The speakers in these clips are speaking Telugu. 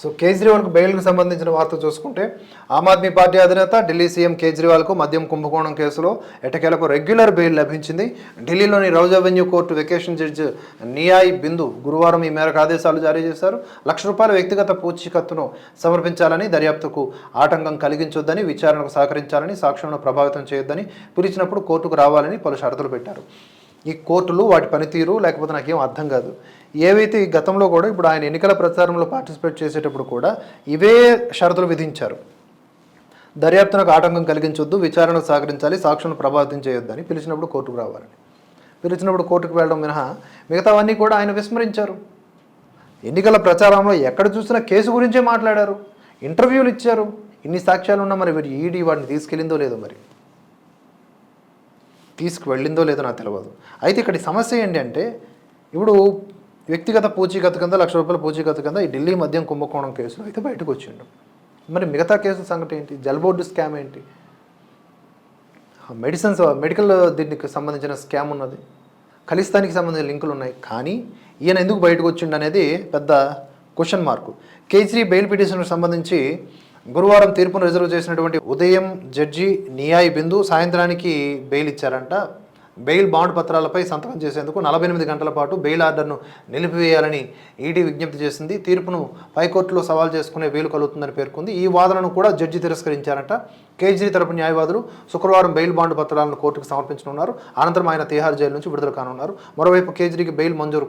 సో కేజ్రీవాల్కు బెయిల్కు సంబంధించిన వార్త చూసుకుంటే ఆమ్ ఆద్మీ పార్టీ అధినేత ఢిల్లీ సీఎం కేజ్రీవాల్కు మద్యం కుంభకోణం కేసులో ఎటకేలకు రెగ్యులర్ బెయిల్ లభించింది. ఢిల్లీలోని Rouse avenue court vacation judge Niyay Bindu గురువారం ఈ మేరకు ఆదేశాలు జారీ చేశారు. లక్ష రూపాయల వ్యక్తిగత పూచీకత్తును సమర్పించాలని దర్యాప్తుకు ఆటంకం కలిగించొద్దని విచారణకు సహకరించాలని సాక్ష్యాలను ప్రభావితం చేయొద్దని పిలిచినప్పుడు కోర్టుకు రావాలని పలు షరతులు పెట్టారు. ఈ కోర్టులు వాటి పనితీరు లేకపోతే నాకేం అర్థం కాదు. ఏవైతే ఈ గతంలో కూడా ఇప్పుడు ఆయన ఎన్నికల ప్రచారంలో పార్టిసిపేట్ చేసేటప్పుడు కూడా ఇవే షరతులు విధించారు. దర్యాప్తునకు ఆటంకం కలిగించొద్దు విచారణకు సహకరించాలి సాక్షులను ప్రభావితం చేయొద్దని పిలిచినప్పుడు కోర్టుకు రావాలని పిలిచినప్పుడు కోర్టుకు వెళ్ళడం మినహా మిగతావన్నీ కూడా ఆయన విస్మరించారు. ఎన్నికల ప్రచారంలో ఎక్కడ చూసినా కేసు గురించే మాట్లాడారు. ఇంటర్వ్యూలు ఇచ్చారు. ఇన్ని సాక్ష్యాలు ఉన్నా మరి ఈడీ వాడిని తీసుకెళ్ళిందో లేదో మరి. తీసుకువెళ్ళిందో లేదో నాకు తెలియదు అయితే ఇక్కడ సమస్య ఏంటంటే ఇప్పుడు వ్యక్తిగత పూచీకత్తు కింద లక్ష రూపాయల పూచీకత్తు కింద ఈ ఢిల్లీ మద్యం కుంభకోణం కేసులో అయితే బయటకు వచ్చిండు. మరి మిగతా కేసుల సంగతి ఏంటి? జల్ బోర్డు స్కామ్ ఏంటి? మెడిసిన్స్ మెడికల్ దీనికి సంబంధించిన స్కామ్ ఉన్నది. ఖలిస్తానికి సంబంధించిన లింకులు ఉన్నాయి. కానీ ఈయన ఎందుకు బయటకు వచ్చిండు అనేది పెద్ద క్వశ్చన్ మార్కు. కేజ్రీ బెయిల్ పిటిషన్కు సంబంధించి గురువారం తీర్పును రిజర్వ్ చేసినటువంటి ఉదయం జడ్జి నియాయ్ బిందు సాయంత్రానికి బెయిల్ ఇచ్చారంట. బెయిల్ బాండ్ పత్రాలపై సంతకం చేసేందుకు నలభై ఎనిమిది గంటల పాటు బెయిల్ ఆర్డర్ను నిలిపివేయాలని ఈడీ విజ్ఞప్తి చేసింది. తీర్పును పైకోర్టులో సవాల్ చేసుకునే వీలు కలుగుతుందని పేర్కొంది. ఈ వాదనను కూడా జడ్జి తిరస్కరించారంట. కేజ్రీ తరపు న్యాయవాదులు శుక్రవారం బెయిల్ బాండ్ పత్రాలను కోర్టుకు సమర్పించనున్నారు. అనంతరం ఆయన తిహార్ జైలు నుంచి విడుదల కానున్నారు. మరోవైపు కేజ్రీకి బెయిల్ మంజూరు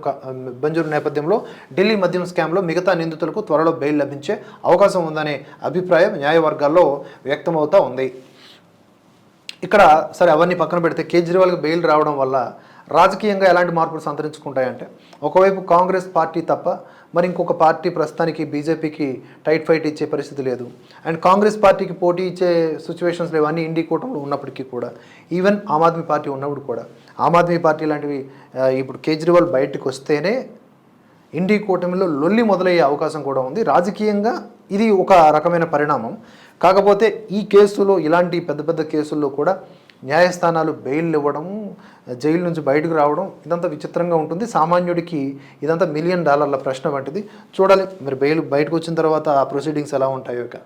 మంజూరు నేపథ్యంలో ఢిల్లీ మద్యం స్కామ్లో మిగతా నిందితులకు త్వరలో బెయిల్ లభించే అవకాశం ఉందనే అభిప్రాయం న్యాయవర్గాల్లో వ్యక్తమవుతా ఉంది. ఇక్కడ సరే అవన్నీ పక్కన పెడితే కేజ్రీవాల్కి బెయిల్ రావడం వల్ల రాజకీయంగా ఎలాంటి మార్పులు సంతరించుకుంటాయంటే ఒకవైపు కాంగ్రెస్ పార్టీ తప్ప మరి ఇంకొక పార్టీ ప్రస్తుతానికి బీజేపీకి టైట్ ఫైట్ ఇచ్చే పరిస్థితి లేదు. అండ్ కాంగ్రెస్ పార్టీకి పోటీ ఇచ్చే సిచ్యువేషన్స్ లేవు. అన్ని ఇండి కూటమిలో ఉన్నప్పటికీ కూడా ఈవెన్ ఆమ్ ఆద్మీ పార్టీ ఉన్నప్పుడు కూడా. ఆమ్ ఆద్మీ పార్టీ లాంటివి ఇప్పుడు కేజ్రీవాల్ బయటకు వస్తేనే ఇండి కూటమిలో లొల్లి మొదలయ్యే అవకాశం కూడా ఉంది. రాజకీయంగా ఇది ఒక రకమైన పరిణామం. కాకపోతే ఈ కేసులో ఇలాంటి పెద్ద పెద్ద కేసుల్లో కూడా న్యాయస్థానాలు బెయిల్ ఇవ్వడం జైలు నుంచి బయటకు రావడం ఇదంతా విచిత్రంగా ఉంటుంది. సామాన్యుడికి ఇదంతా మిలియన్ డాలర్ల ప్రశ్న వంటిది. చూడాలి మరి బెయిల్ బయటకు వచ్చిన తర్వాత ఆ ప్రొసీడింగ్స్ ఎలా ఉంటాయో ఇక.